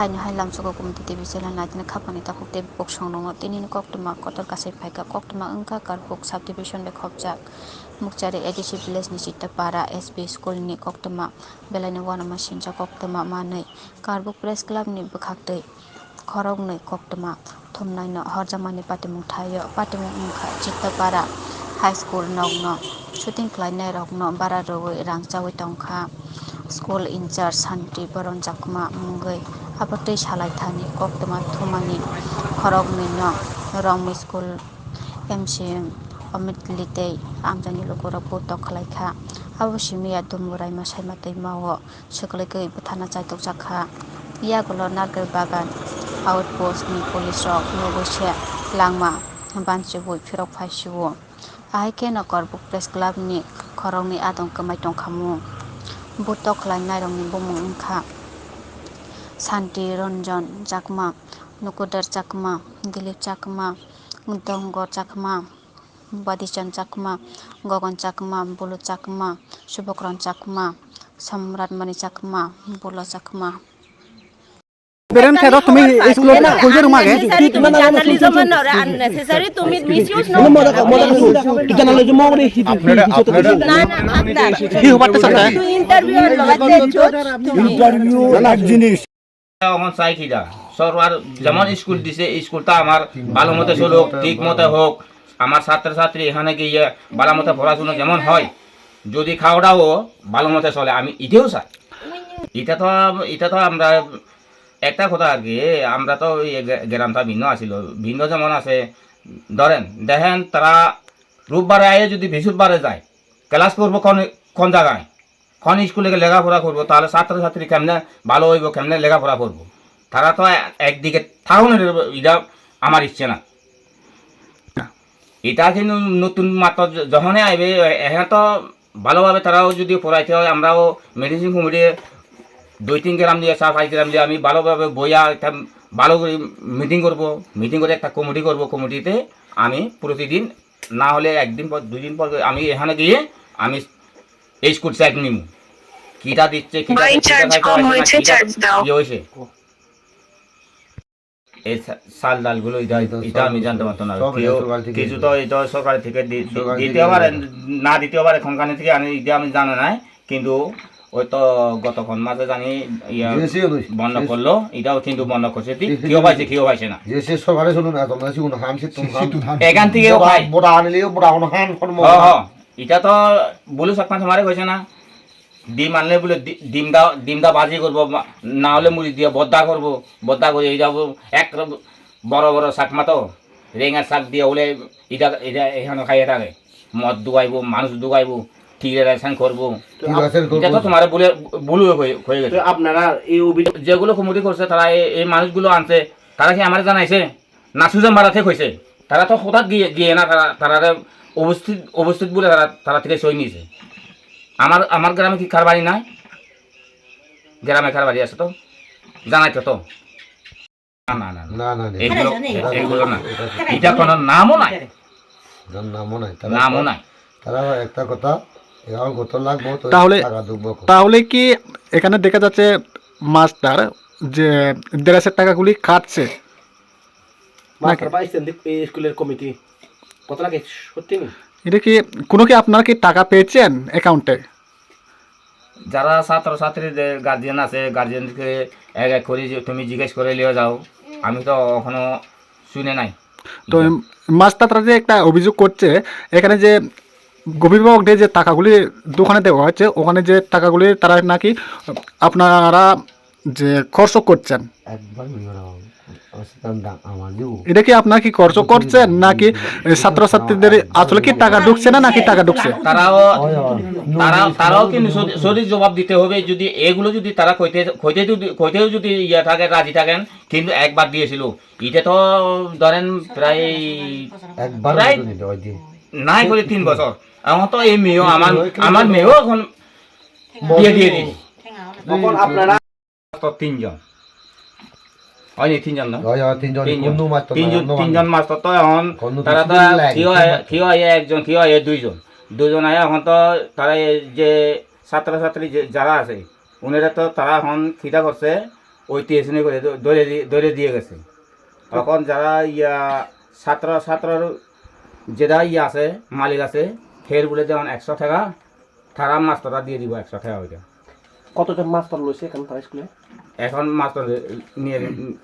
Ani hai lam soko kum ti tibi sela na tin khapani ta khukte bok song nong tini ni koktuma kotor kasai phaika koktuma angka kar bok subdivision be khopjak mukchari adc village ni chita para sb school ni koktuma belani wana masinja koktuma manai karbuk press club ni bukhaktui khorok ni koktuma thumnai no horjamani patimung thayo patimung ungkha chita para high school nog no shooting khlainai rok no bara roi rangchawi tongkha school incharge santi boron jakma mungoi abotei salai thani koktuma thumani khorok ni no rongmi school mcm Amit লিতেই Amjani লোকরা পুত খালাইখা আবো সিমিয়া দুমুরাই মাসাই মাতৈ মাও, সকলেকে থানা চাইতক জাখা ইয়াগুলো নারকেল বাগান আউটপোস্টনি police rock নবসে লাংমা বানচু বই ফিরক ফাইসিও আহাই কে নকর বুক প্রেস ক্লাবনি খরংনি আদং কমাই টংখামু বুতক খালাইনাই রংনি বমুং ওंखा শান্তি রঞ্জন চাকমা নুকুদার চাকমা দিলীপ চাকমা দঙ্গর চাকমা বাদিচান চাকমা গগন চাকমা বুলু চাকমা শুভকরণ চাকমা সম্রাটমণি চাকমা বুলো চাকমা বেরেন খেৰ তুমি স্কুলত কৈছে তোমাকে তুমি জার্নালিজম নরা আননেসেসারি তুমি মিসইউজ নো আপনারা আপনারা না না খাদ্দার কি হবাতে চাতে তুই ইন্টারভিউ লগাতে চোট তুমি আমার চাই খিদা। সরকার যেমন স্কুল দিছে স্কুলটা আমার ভালো মতো চলুক ঠিক মতো হোক আমার ছাত্রছাত্রী এখানে গিয়ে ভালো মতো পড়াশোনা যেমন হয় যদি খাওয়াটাও ভালো মতো চলে আমি এটাও চাই। এটা তো এটা তো আমরা একটা কথা আর কি আমরা তো গ্রামটা ভিন্ন আছিল ভিন্ন যেমন আছে ধরেন দেখেন তারা রোববারে আয়ে যদি বৃহস্পতিবারে যায় ক্লাস করব কোন কোন জায়গায় কোন স্কুলে লেখাপড়া করব, তাহলে ছাত্রছাত্রী কেমনে ভালো হইব, কেমনে লেখাপড়া করব? তারা তো একদিকে থাকুন এটা আমার ইচ্ছে না। এটা কিন্তু নতুন মাত্র যখনই আইবে, এখানে তো ভালোভাবে তারাও যদি পড়াইতে হয়, আমরাও মেডিসিন কমিটি দুই তিন গ্রাম দিয়ে, চার পাঁচ গ্রাম দিয়ে আমি ভালোভাবে বইয়া একটা ভালো করে মিটিং করব মিটিং করে একটা কমিটি করব কমিটিতে আমি প্রতিদিন, না হলে একদিন পর, দুই দিন পর আমি এখানে গিয়ে আমি এই স্কুল চেক নিব কিটা দিচ্ছে কিটা হয়েছে না, কিটা ইয়ে হয়েছে? এই সা- চাল ডালগুলো এটা এটা আমি জানতে পারতাম না। থেকে কিছু তো এটা সরকার থেকে দি- দি- সরকার থেকে দিতেও পারে না দিতেও পারে কোনখানে থেকে আমি এটা আমি জানা নাই কিন্তু ওই তো গতক্ষণ মাসে জানি বন্ধ করল এটাও কিন্তু বন্ধ করছে। ঠিক কেউ পাইছে কেউ পাইছে না। এখান থেকেও এটা তো বলু সকাল তোমারে কইছে না। ডিম আনলে বলে ডি- ডিম দা ডিম দা বাজি করব না হলে মুড়ি দিয়ে বদ্দা করব বদ্দা করে এই যাব। এক বড় বড় শাক মাতো রেঙার শাক দিয়ে হলে এটা এটা এখানে খাইয়ে থাকে। মদ দুগাইবো মানুষ দুগাইবো টিরে রেশন করব। ঠিক আছে এটা তো তোমার বলে বলু হয়ে গেছে। আপনারা এই অভিযোগ যেগুলো কমিটি করছে তারা এই- মানুষগুলো আনছে। তারা কি আমার জানাইছে? না সুজন মারা থেকে হয়েছে তারা তো হঠাৎ গিয়ে গিয়ে না তারা তারা উপস্থিত উপস্থিত বলে তারা তারা থেকে সই নিয়েছে। আমার আমার গ্রামে কি কার বাড়ি নাই? গ্রামে কার বাড়ি আছে তো? জানাইতো তো? না না না না। না না এগুলো এগুলো না। এটা কোনো নামও নাই। যার নামও নাই। তারা নামও নাই। তারা একটা কথা এখন তো তাহলে- তাহলে কি এখানে দেখা যাচ্ছে মাস্টার যে দেড়শের টাকাগুলি খাচ্ছে মাস্টার পাইছেন দি- এই স্কুলের কমিটি। কত লাগে? সত্যি এটা কি কোনো কি আপনারা কি টাকা পেয়েছেন অ্যাকাউন্টে যারা ছাত্র ছাত্রীদের গার্জিয়ান আছে গার্জিয়ানকে এক এক করে তুমি জিজ্ঞেস করে নিয়ে যাও। আমি তো এখনও শুনে নাই। তো যে একটা অভিযোগ করছে এখানে যে অভিভাবক যে টাকাগুলি দোকানে দেওয়া হচ্ছে ওখানে যে টাকাগুলি তারা নাকি আপনারা যে খরচ করছেন। একবার এটা কি আপনারা কি খরচ করছেন? নাকি ছাত্রছাত্রীদের আসলে কি টাকা ঢুকছে না নাকি টাকা ঢুকছে? তারাও তারা তারাও কিন্তু সরি- জবাব দিতে হবে যদি এগুলো যদি তারা কইতে কইতে যদি কইতেও যদি ইয়ে থাকে রাজি থাকেন কিন্তু একবার দিয়েছিল। এটা তো ধরেন প্রায় একবার হয় নাই করে তিন বছর। আমার তো এই মেয়েও আমার আমার মেয়েও এখন বিয়ে দিয়ে দিই আপনারা তিনজন। হয়নি তিনজন না? হয় হয় তিনজন তিনজন। তিনজন মাস্টার তো এখন তারা তো কেউ আয় একজন কেউ আয় দুইজন? দুজন আয় এখন তো তারা যে ছাত্রছাত্রী যে যারা আছে উনারা তো তারা এখন খিদা করছে ওই টিউশনি করে দ- ধরে দিয়ে ধরে দিয়ে গেছে। তখন যারা ইয়া ছাত্র ছাত্রর যেটা ইয়ে আছে মালিক আছে ফের বলে যেমন একশো টাকা তারা মাস্টাররা দিয়ে দিব একশো টাকা ওইটা। কতজন মাস্টার লইছে এখানে তার স্কুলে? এখন মাস্টার নিয়ে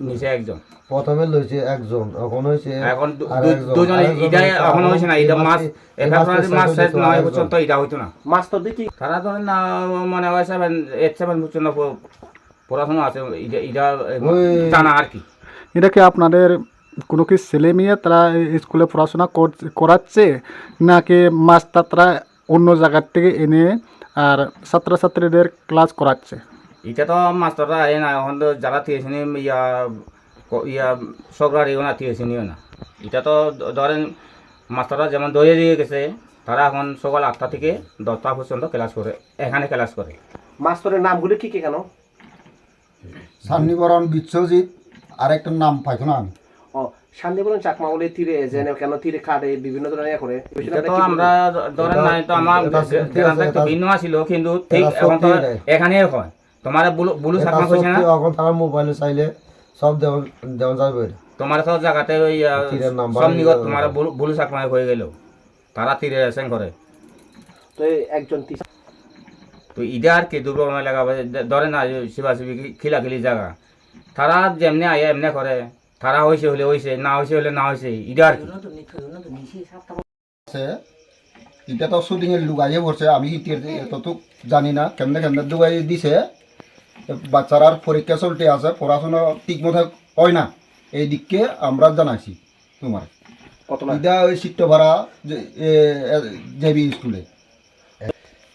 নিচে একজন। প্রথমে লইছে একজন এখন হয়েছে এখন দুজনে এটা এখন হয়েছে না এটা এই এখানে মাসে মাস শেষ শেষ নয় পর্যন্ত এটা হইতো না। মাস্টার দিয়ে কি তারা ধরেন না মনে হয় সেভেন এইট সেভেন পর্যন্ত পড়াশোনা আছে এটা এটা জানা আর কি। এটা কি আপনাদের কোনো কি ছেলে মেয়ে তারা স্কুলে পড়াশোনা করছে- করাচ্ছে নাকি মাস্টার তারা অন্য জায়গার থেকে এনে আর ছাত্রছাত্রীদের ক্লাস করাচ্ছে? এটা তো মাস্টাররা আয় না এখন তো যারা থিয়েছেন ইয়া ইয়া সরকারিও না থিয়েছেনিও না। এটা তো ধরেন মাস্টাররা যেমন ধরে দিয়ে গেছে তারা এখন সকাল আটটা থেকে দশটা পর্যন্ত ক্লাস করে এখানে ক্লাস করে। মাস্টারের নামগুলো কি কি কেন? সান্নিবরণ বিশ্বজিৎ আরেকটার নাম পাইতো না আমি? ও শান্তিপুরন চাকমা বলে তীরে জেনে কেন তীরে খাটে বিভিন্ন ধরনের ইয়ে করে। এটা তো আমরা ধরেন নাই তো আমার একটু ভিন্ন আছিল কিন্তু ঠিক এখন তো। এখানেই হয়। তোমার বুলু বুলু সাকমা কইছে না? এখন তারা মোবাইলে চাইলে সব দেওয়া দেওয়া যাবে তোমার তো জায়গাতে ওই সব নিগত তোমার। বুলু- বুলু হয়ে গেল। তারা তীরে এসেন করে তো একজন তো ইটা আর কি দুর্বল লাগাবে ধরে না শিবা শিবি খিলাখিলি জায়গা। তারা যেমনি আয় এমনি করে। তারা হয়েছে হলে হয়েছে না হয়েছে হলে না হয়েছে ইটা আর কি। এটা তো শুটিং এর লুগাইয়ে পড়ছে আমি তো জানি না। কেমনে কেমনে লুগাই দিছে? বাচ্চারার পরীক্ষা চলতে আছে পড়াশোনা ঠিক মতো হয় না। এই দিককে আমরা জানাইছি তোমার। ইটা ওই সিট ভাড়া জেবি স্কুলে।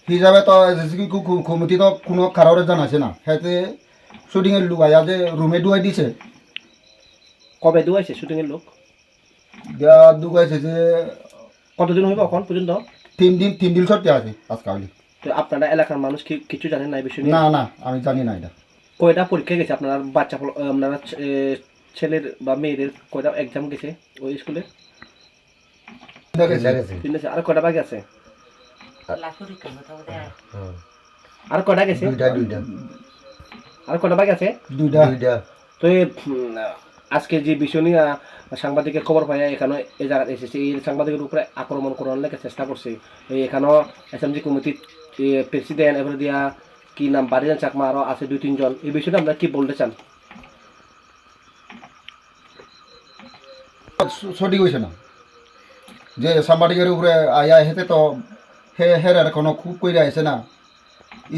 হিসাবে তো কমিটি তো কোনো কারোরে জানাইছে না। হেতে শুটিং এর লুগাইয়া যে রুমে ডুয়াই দিছে। কবে দুয়াইছে শুটিং এর লোক? দিয়া যে কতদিন হইব এখন পর্যন্ত? তিন দিন তিন দিন সত্যি আছে আজকাল। তো আপনারা এলাকার মানুষ কি কিছু জানেন না এই বিষয় না না আমি জানি না এটা। কয়টা পরীক্ষা গেছে? আপনার বাচ্চা আপনারা ছেলের বা মেয়েদের কয়টা এক্সাম গেছে ওই স্কুলে আর কয়টা বাকি আছে? হ্যাঁ। আর কয়টা গেছে? দুইটা দুইটা। আর কয়টা বাকি আছে? দুইটা। দুইটা। তো এই উম, আজকে যে বিষয় নিয়ে সাংবাদিকের খবর পাই এখানে এই জায়গায় এসেছে। এই সাংবাদিকের উপরে আক্রমণ করার লেগে চেষ্টা করছে। এই এখানেও এস এম জি কমিটির প্রেসিডেন্ট এবারে দিয়া কি নাম বাড়িজান চাকমা আরও আছে দুই, তিনজন। এই বিষয়টা আমরা কি বলতে চান? সঠিক হয়েছে না। যে সাংবাদিকের উপরে আয়া হেতে তো হে হেরার কোনো খুব কইরে আছে না।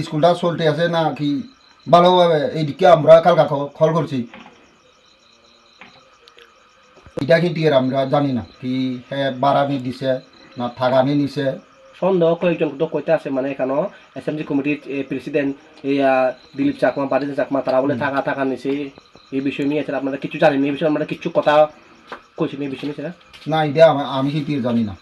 স্কুলটা চলতে আছে না কি? ভালোভাবে এইদিকে আমরা কালকা খল করছি। এটা কিন্তু আমরা জানি না কি, হে বাড়ানি দিছে না থাকানি নিছে। সন্দেহ কয়েকজন তো কইতে আছে মানে এম জি কমিটির প্রেসিডেন্ট এই দিলীপ চাকমা বাড়িজান চাকমা তারা বলে থাকা থাকা নিছে। এই বিষয় নিয়ে আছে আপনারা কিছু জানেন এই বিষয়ে আমরা কিছু কথা কইছেন এই বিষয় নিয়ে না এটা আমি- এর জানি না।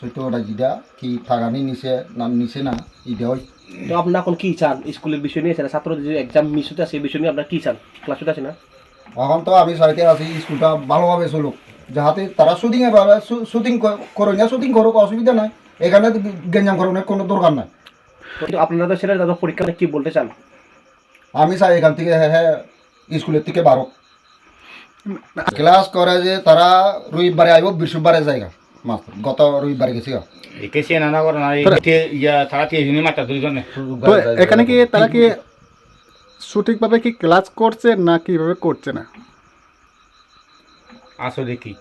সত্যটা যেটা কি থাকানি নিছে না নিছে না এটা ওই তো আপনার এখন কি চান স্কুলের বিষয় নিয়ে আছে ছাত্রদের যে এক্সাম মিস হতে আছে এই বিষয় নিয়ে আপনার কি চান? ক্লাস হতে আছে না? এখন তো আমি চাইতে আছি স্কুলটা ভালোভাবে চলুক। যাহাতে তারা শুটিংয়ে পাবে শুটিং করুন না শুটিং করুক অসুবিধা নাই। এখানে গেঞ্জাম করুনের কোনো দরকার নাই। কিন্তু আপনারা তো ছেলে দাদা পরীক্ষা কি বলতে চান? আমি চাই এখান থেকে হ্যাঁ হ্যাঁ স্কুলের থেকে বারো ক্লাস করে যে তারা রবিবারে আইব বৃহস্পতিবারে মাত্র গত রবিবারে গেছি এখানে কি তারা কি সঠিকভাবে কি ক্লাস করছে না কীভাবে করছে না? আসলে কি?